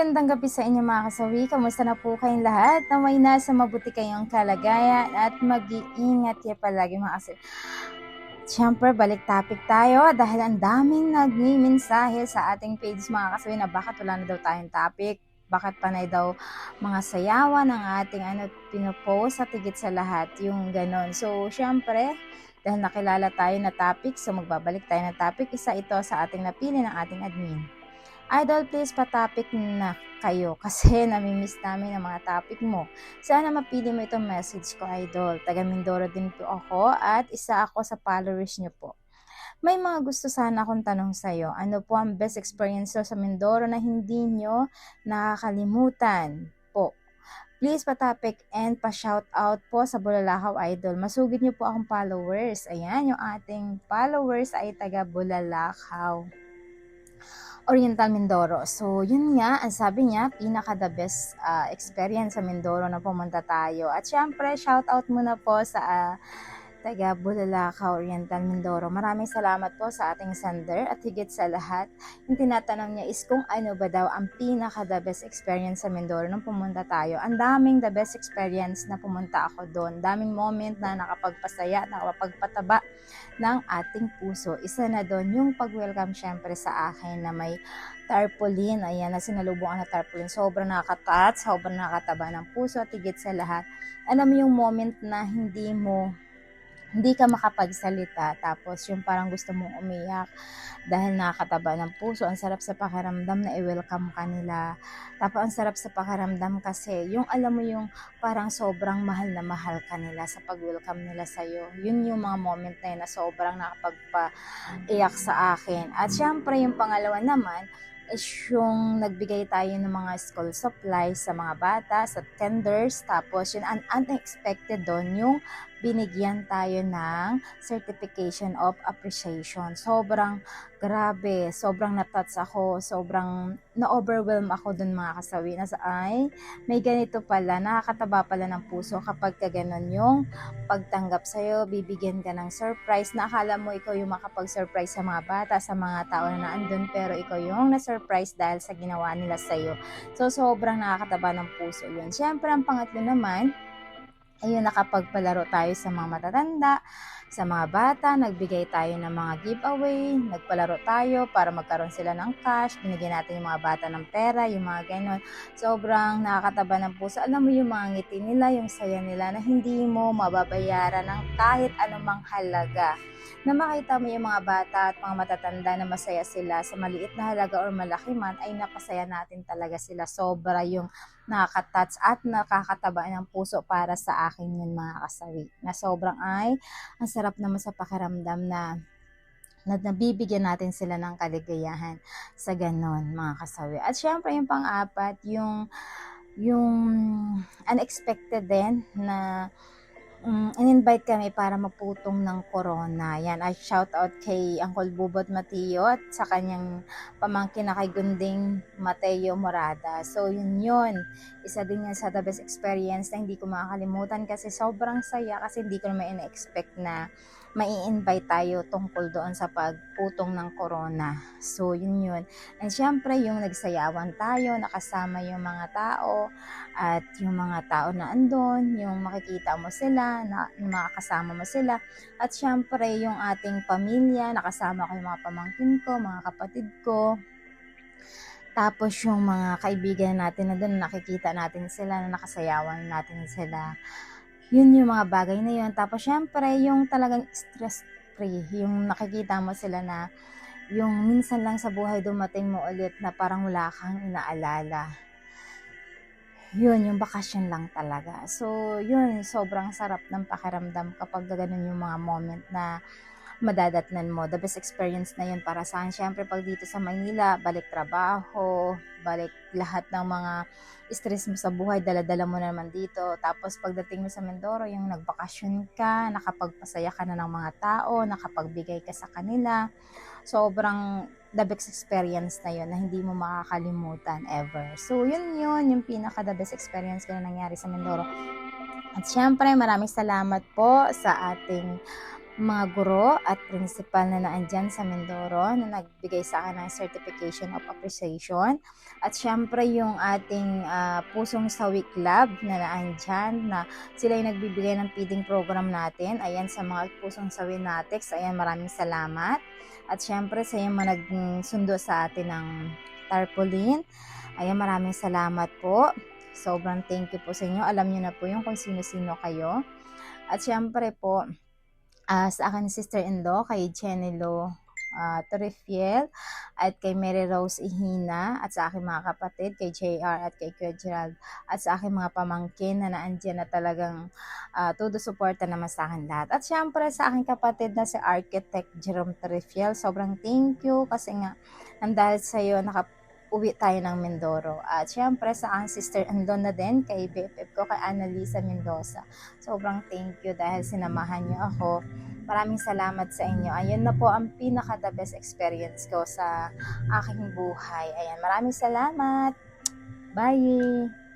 Magandang gabi sa inyo mga kasawi. Kamusta na po kayong lahat? Naway nasa mabuti kayong kalagayan at mag-iingat kayo palagi mga kasawi. Siyempre, balik topic tayo dahil ang daming nagmimensahe sa ating page mga kasawi na bakit wala na daw tayong topic. Bakit panay daw mga sayawan ng ating ano, pinopost at higit sa lahat yung ganon. So, siyempre, dahil nakilala tayo na topic, so magbabalik tayo na topic. Isa ito sa ating napili ng ating admin. Idol, please pa-topic na kayo kasi namimiss namin ang mga topic mo. Sana mapili mo itong message ko, Idol. Taga Mindoro din po ako at isa ako sa followers niyo po. May mga gusto sana akong tanong sa iyo. Ano po ang best experience sa Mindoro na hindi nyo nakakalimutan po? Please pa-topic and pa-shout out po sa Bulalakaw Idol. Masugid niyo po akong followers. Ayan, yung ating followers ay taga Bulalakaw. Oriental Mindoro. So, yun nga, ang sabi niya, pinaka the best uh, experience sa Mindoro na pumunta tayo. At syempre, shout out muna po sa uh, taga Bulalakaw, Oriental Mindoro. Maraming salamat po sa ating sender at higit sa lahat, yung tinatanong niya is kung ano ba daw ang pinaka the best experience sa Mindoro nung pumunta tayo. Ang daming the best experience na pumunta ako doon. Daming moment na nakapagpasaya, nakapagpataba ng ating puso. Isa na doon yung pag-welcome syempre sa akin na may tarpaulin. Ayan, na sinalubungan na tarpaulin. Sobrang nakakatat, sobrang nakakataba ng puso at higit sa lahat. Alam mo yung moment na hindi mo hindi ka makapagsalita tapos yung parang gusto mong umiyak dahil nakakataba ng puso ang sarap sa pakiramdam na i-welcome ka nila. Tapos ang sarap sa pakiramdam kasi yung alam mo yung parang sobrang mahal na mahal ka nila sa pag-welcome nila sa iyo yun yung mga moment na yun na sobrang nakapagpa-iyak sa akin. At syempre yung pangalawa naman is yung nagbigay tayo ng mga school supplies sa mga bata, sa tenders, tapos yun, un- unexpected doon yung binigyan tayo ng certification of appreciation. Sobrang grabe, sobrang natouch ako, sobrang na-overwhelm ako dun mga kasawi na sa ay, may ganito pala, nakakataba pala ng puso kapag ka ganun yung pagtanggap sa'yo, bibigyan ka ng surprise na akala mo ikaw yung makapag-surprise sa mga bata, sa mga tao na naandun, pero ikaw yung na-surprise dahil sa ginawa nila sa'yo. So, sobrang nakakataba ng puso yun. Siyempre, ang pangatlo naman, ayun, nakapagpalaro tayo sa mga matatanda, sa mga bata, nagbigay tayo ng mga giveaway, nagpalaro tayo para magkaroon sila ng cash, binigyan natin yung mga bata ng pera, yung mga ganon. Sobrang nakakataba ng puso. Alam mo yung mga ngiti nila, yung saya nila na hindi mo mababayaran ng kahit anumang halaga na makita mo yung mga bata at mga matatanda na masaya sila sa maliit na halaga or malaki man, ay napasaya natin talaga sila. Sobra yung nakaka-touch at nakakataba ng puso para sa akin yun mga kasawi. Na sobrang ay, ang sarap naman sa pakiramdam na na nabibigyan natin sila ng kaligayahan sa ganon mga kasawi. At syempre yung pang-apat, yung yung unexpected din na um, in-invite kami para maputong ng corona. Yan, I shout out kay Uncle Bubot Mateo at sa kanyang pamangkin na kay Gunding Mateo Morada. So, yun yun. Isa din yan sa the best experience na hindi ko makakalimutan kasi sobrang saya kasi hindi ko naman in-expect na mai-invite tayo tungkol doon sa pagputong ng corona. So, yun yun. And syempre, yung nagsayawan tayo, nakasama yung mga tao, at yung mga tao na andon, yung makikita mo sila, na, yung mga kasama mo sila, at syempre, yung ating pamilya, nakasama ko yung mga pamangkin ko, mga kapatid ko, tapos yung mga kaibigan natin na doon, nakikita natin sila, na nakasayawan natin sila yun yung mga bagay na yun. Tapos, syempre, yung talagang stress-free, yung nakikita mo sila na yung minsan lang sa buhay dumating mo ulit na parang wala kang inaalala. Yun, yung bakasyon lang talaga. So, yun, sobrang sarap ng pakiramdam kapag ganun yung mga moment na madadatnan mo. The best experience na yun para saan. Siyempre, pag dito sa Manila, balik trabaho, balik lahat ng mga stress mo sa buhay, dala-dala mo na naman dito. Tapos pagdating mo sa Mindoro, yung nagbakasyon ka, nakapagpasaya ka na ng mga tao, nakapagbigay ka sa kanila. Sobrang the best experience na yun na hindi mo makakalimutan ever. So, yun yun, yung pinaka the best experience ko na nangyari sa Mindoro. At syempre, maraming salamat po sa ating mga guro at principal na naandyan sa Mindoro na nagbigay sa akin ng certification of appreciation. At syempre yung ating ah, Pusong Sawi Club na naandyan na sila yung nagbibigay ng feeding program natin. Ayan sa mga Pusong Sawi Natex, ayan maraming salamat. At syempre sa yung mga nagsundo sa atin ng tarpaulin. Ayan maraming salamat po. Sobrang thank you po sa inyo. Alam niyo na po yung kung sino-sino kayo. At syempre po, ah, sa akin sister-in-law, kay Chenelo uh, Torrefiel, at kay Mary Rose Ihina, at sa aking mga kapatid, kay JR at kay Kuya Gerald, at sa aking mga pamangkin na naandyan na talagang uh, todo suporta naman sa akin lahat. At syempre sa aking kapatid na si Architect Jerome Torrefiel, sobrang thank you kasi nga, nang dahil sa iyo, naka uwi tayo ng Mindoro. At syempre sa aking sister-in-law na din, kay BFF ko, kay Annalisa Mendoza. Sobrang thank you dahil sinamahan niyo ako. Maraming salamat sa inyo. Ayun na po ang pinaka the best experience ko sa aking buhay. Ayan, maraming salamat. Bye!